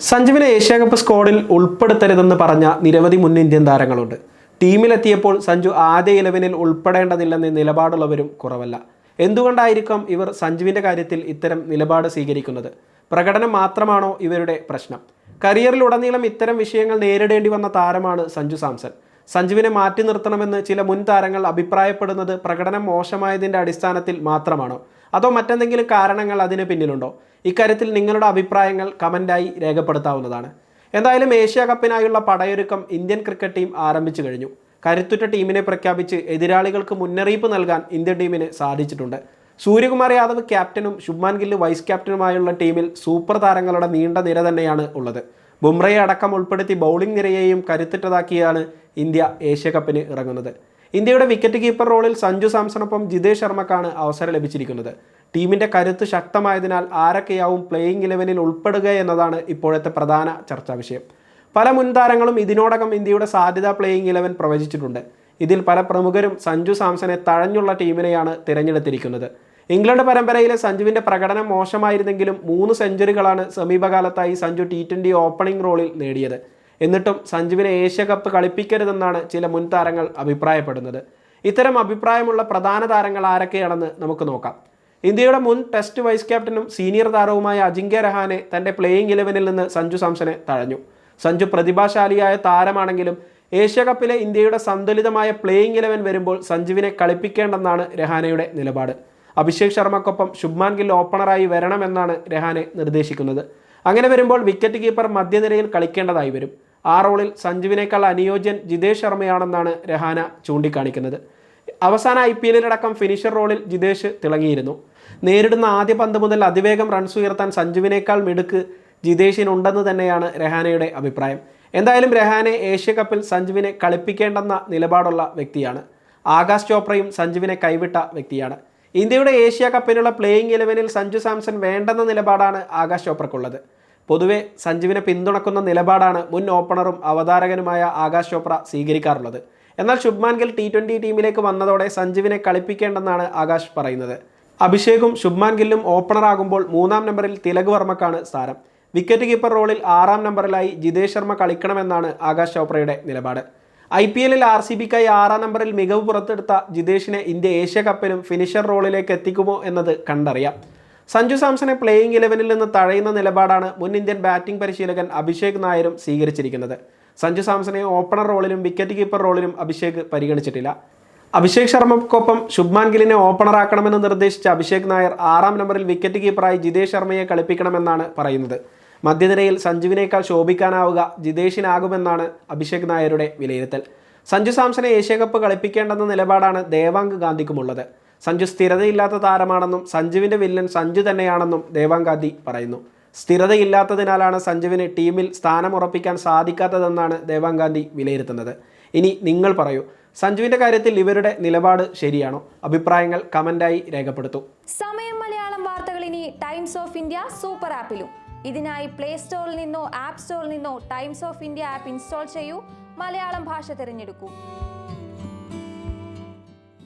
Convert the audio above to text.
സഞ്ജുവിനെ ഏഷ്യാകപ്പ് സ്ക്വാഡിൽ ഉൾപ്പെടുത്തരുതെന്ന് പറഞ്ഞ നിരവധി മുൻ ഇന്ത്യൻ താരങ്ങളുണ്ട്. ടീമിലെത്തിയപ്പോൾ സഞ്ജു ആദ്യ ഇലവനിൽ ഉൾപ്പെടേണ്ടതില്ലെന്ന നിലപാടുള്ളവരും കുറവല്ല. എന്തുകൊണ്ടായിരിക്കാം ഇവർ സഞ്ജുവിന്റെ കാര്യത്തിൽ ഇത്തരം നിലപാട് സ്വീകരിക്കുന്നത്? പ്രകടനം മാത്രമാണോ ഇവരുടെ പ്രശ്നം? കരിയറിലുടനീളം ഇത്തരം വിഷയങ്ങൾ നേരിടേണ്ടി വന്ന താരമാണ് സഞ്ജു സാംസൺ. സഞ്ജുവിനെ മാറ്റി നിർത്തണമെന്ന് ചില മുൻ താരങ്ങൾ അഭിപ്രായപ്പെടുന്നത് പ്രകടനം മോശമായതിന്റെ അടിസ്ഥാനത്തിൽ മാത്രമാണോ? അതോ മറ്റെന്തെങ്കിലും കാരണങ്ങൾ അതിന് പിന്നിലുണ്ടോ? ഇക്കാര്യത്തിൽ നിങ്ങളുടെ അഭിപ്രായങ്ങൾ കമന്റായി രേഖപ്പെടുത്താവുന്നതാണ്. എന്തായാലും ഏഷ്യ കപ്പിനായുള്ള പടയൊരുക്കം ഇന്ത്യൻ ക്രിക്കറ്റ് ടീം ആരംഭിച്ചു കഴിഞ്ഞു. കരുത്തുറ്റ ടീമിനെ പ്രഖ്യാപിച്ച് എതിരാളികൾക്ക് മുന്നറിയിപ്പ് നൽകാൻ ഇന്ത്യൻ ടീമിന് സാധിച്ചിട്ടുണ്ട്. സൂര്യകുമാർ യാദവ് ക്യാപ്റ്റനും ശുഭ്മാൻ ഗില്ല് വൈസ് ക്യാപ്റ്റനുമായുള്ള ടീമിൽ സൂപ്പർ താരങ്ങളുടെ നീണ്ട നിര തന്നെയാണ് ഉള്ളത്. ബുംറയെ അടക്കം ഉൾപ്പെടുത്തി ബൗളിംഗ് നിരയെയും കരുത്തുറ്റതാക്കിയാണ് ഇന്ത്യ ഏഷ്യ കപ്പിന് ഇറങ്ങുന്നത്. ഇന്ത്യയുടെ വിക്കറ്റ് കീപ്പർ റോളിൽ സഞ്ജു സാംസണൊപ്പം ജിതേഷ് ശർമ്മക്കാണ് അവസരം ലഭിച്ചിരിക്കുന്നത്. ടീമിന്റെ കരുത്ത് ശക്തമായതിനാൽ ആരൊക്കെയാവും പ്ലേയിങ് ഇലവനിൽ ഉൾപ്പെടുക എന്നതാണ് ഇപ്പോഴത്തെ പ്രധാന ചർച്ചാ വിഷയം. പല മുൻ താരങ്ങളും ഇതിനോടകം ഇന്ത്യയുടെ സാധ്യതാ പ്ലേയിങ് ഇലവൻ പ്രവചിച്ചിട്ടുണ്ട്. ഇതിൽ പല പ്രമുഖരും സഞ്ജു സാംസനെ തഴഞ്ഞുള്ള ടീമിനെയാണ് തിരഞ്ഞെടുത്തിരിക്കുന്നത്. ഇംഗ്ലണ്ട് പരമ്പരയിലെ സഞ്ജുവിന്റെ പ്രകടനം മോശമായിരുന്നെങ്കിലും മൂന്ന് സെഞ്ചുറികളാണ് സമീപകാലത്തായി സഞ്ജു ടി ട്വന്റി ഓപ്പണിംഗ് റോളിൽ നേടിയത്. എന്നിട്ടും സഞ്ജുവിനെ ഏഷ്യ കപ്പ് കളിപ്പിക്കരുതെന്നാണ് ചില മുൻ താരങ്ങൾ അഭിപ്രായപ്പെടുന്നത്. ഇത്തരം അഭിപ്രായമുള്ള പ്രധാന താരങ്ങൾ ആരൊക്കെയാണെന്ന് നമുക്ക് നോക്കാം. ഇന്ത്യയുടെ മുൻ ടെസ്റ്റ് വൈസ് ക്യാപ്റ്റനും സീനിയർ താരവുമായ അജിങ്ക്യ രഹാനെ തന്റെ പ്ലേയിങ് ഇലവനിൽ നിന്ന് സഞ്ജു സാംസനെ തഴഞ്ഞു. സഞ്ജു പ്രതിഭാശാലിയായ താരമാണെങ്കിലും ഏഷ്യ കപ്പിലെ ഇന്ത്യയുടെ സന്തുലിതമായ പ്ലേയിങ് ഇലവൻ വരുമ്പോൾ സഞ്ജുവിനെ കളിപ്പിക്കേണ്ടെന്നാണ് രഹാനയുടെ നിലപാട്. അഭിഷേക് ശർമ്മക്കൊപ്പം ശുഭ്മാൻ ഗിൽ ഓപ്പണറായി വരണമെന്നാണ് രഹാനെ നിർദ്ദേശിക്കുന്നത്. അങ്ങനെ വരുമ്പോൾ വിക്കറ്റ് കീപ്പർ മധ്യനിരയിൽ കളിക്കേണ്ടതായി വരും. ആ റോളിൽ സഞ്ജുവിനേക്കാൾ അനുയോജ്യൻ ജിതേഷ് ശർമ്മയാണെന്നാണ് രഹാന ചൂണ്ടിക്കാണിക്കുന്നത്. അവസാന ഐ പി എല്ലിലടക്കം ഫിനിഷർ റോളിൽ ജിതേഷ് തിളങ്ങിയിരുന്നു. നേരിടുന്ന ആദ്യ പന്ത് മുതൽ അതിവേഗം റൺസ് ഉയർത്താൻ സഞ്ജുവിനേക്കാൾ മിടുക്ക് ജിതേഷിനുണ്ടെന്ന് തന്നെയാണ് രഹാനയുടെ അഭിപ്രായം. എന്തായാലും രഹാനെ ഏഷ്യ കപ്പിൽ സഞ്ജുവിനെ കളിപ്പിക്കേണ്ടെന്ന നിലപാടുള്ള വ്യക്തിയാണ്. ആകാശ് ചോപ്രയും സഞ്ജുവിനെ കൈവിട്ട വ്യക്തിയാണ്. ഇന്ത്യയുടെ ഏഷ്യ കപ്പിനുള്ള പ്ലേയിങ് ഇലവനിൽ സഞ്ജു സാംസൺ വേണ്ടെന്ന നിലപാടാണ് ആകാശ് ചോപ്രക്കുള്ളത്. പൊതുവെ സഞ്ജുവിനെ പിന്തുണക്കുന്ന നിലപാടാണ് മുൻ ഓപ്പണറും അവതാരകനുമായ ആകാശ് ചോപ്ര സ്വീകരിക്കാറുള്ളത്. എന്നാൽ ശുഭ്മാൻ ഗിൽ ടി ട്വന്റി ടീമിലേക്ക് വന്നതോടെ സഞ്ജുവിനെ കളിപ്പിക്കേണ്ടെന്നാണ് ആകാശ് പറയുന്നത്. അഭിഷേകും ശുഭ്മാൻ ഗില്ലും ഓപ്പണറാകുമ്പോൾ മൂന്നാം നമ്പറിൽ തിലക് വർമ്മക്കാണ് സ്ഥാനം. വിക്കറ്റ് കീപ്പർ റോളിൽ ആറാം നമ്പറിലായി ജിതേഷ് ശർമ്മ കളിക്കണമെന്നാണ് ആകാശ് ചോപ്രയുടെ നിലപാട്. ഐ പി എല്ലിൽ ആർ സി ബിക്കായി ആറാം നമ്പറിൽ മികവ് പുറത്തെടുത്ത ജിതേഷിനെ ഇന്ത്യ ഏഷ്യ കപ്പിലും ഫിനിഷർ റോളിലേക്ക് എത്തിക്കുമോ എന്നത് കണ്ടറിയാം. സഞ്ജു സാംസണെ പ്ലേയിങ് ഇലവനിൽ നിന്ന് തഴയുന്ന നിലപാടാണ് മുൻ ഇന്ത്യൻ ബാറ്റിംഗ് പരിശീലകൻ അഭിഷേക് നായരും സ്വീകരിച്ചിരിക്കുന്നത്. സഞ്ജു സാംസണെ ഓപ്പണർ റോളിലും വിക്കറ്റ് കീപ്പർ റോളിലും അഭിഷേക് പരിഗണിച്ചിട്ടില്ല. അഭിഷേക് ശർമ്മക്കൊപ്പം ശുഭ്മാൻ ഗില്ലിനെ ഓപ്പണറാക്കണമെന്ന് നിർദ്ദേശിച്ച അഭിഷേക് നായർ ആറാം നമ്പറിൽ വിക്കറ്റ് കീപ്പറായി ജിതേഷ് ശർമ്മയെ കളിപ്പിക്കണമെന്നാണ് പറയുന്നത്. മധ്യനിരയിൽ സഞ്ജുവിനേക്കാൾ ശോഭിക്കാനാവുക ജിതേഷിനാകുമെന്നാണ് അഭിഷേക് നായരുടെ വിലയിരുത്തൽ. സഞ്ജു സാംസനെ ഏഷ്യാകപ്പ് കളിപ്പിക്കേണ്ടെന്ന നിലപാടാണ് ദേവാങ്ക് ഗാന്ധിക്കുമുള്ളത്. സഞ്ജു സ്ഥിരതയില്ലാത്ത താരമാണെന്നും സഞ്ജുവിന്റെ വില്ലൻ സഞ്ജു തന്നെയാണെന്നും ദേവാങ്ക് പറയുന്നു. സ്ഥിരതയില്ലാത്തതിനാലാണ് സഞ്ജുവിന് ടീമിൽ സ്ഥാനം ഉറപ്പിക്കാൻ സാധിക്കാത്തതെന്നാണ് ദേവാങ്കാന്തി വിലയിരുത്തുന്നത്. ഇനി നിങ്ങൾ പറയൂ സഞ്ജുവിന്റെ കാര്യത്തിൽ ഇവരുടെ നിലപാട് ശരിയാണോ? അഭിപ്രായങ്ങൾ കമന്റായി രേഖപ്പെടുത്തൂ. സമയം മലയാളം വാർത്തകൾ ഇനി ടൈംസ് ഓഫ് ഇന്ത്യ സൂപ്പർ ആപ്പിലും. ഇതിനായി പ്ലേ സ്റ്റോറിൽ നിന്നോ ആപ്പ് സ്റ്റോറിൽ നിന്നോ Times of India app install ചെയ്യൂ. മലയാളം ഭാഷ തിരഞ്ഞെടുക്കൂ.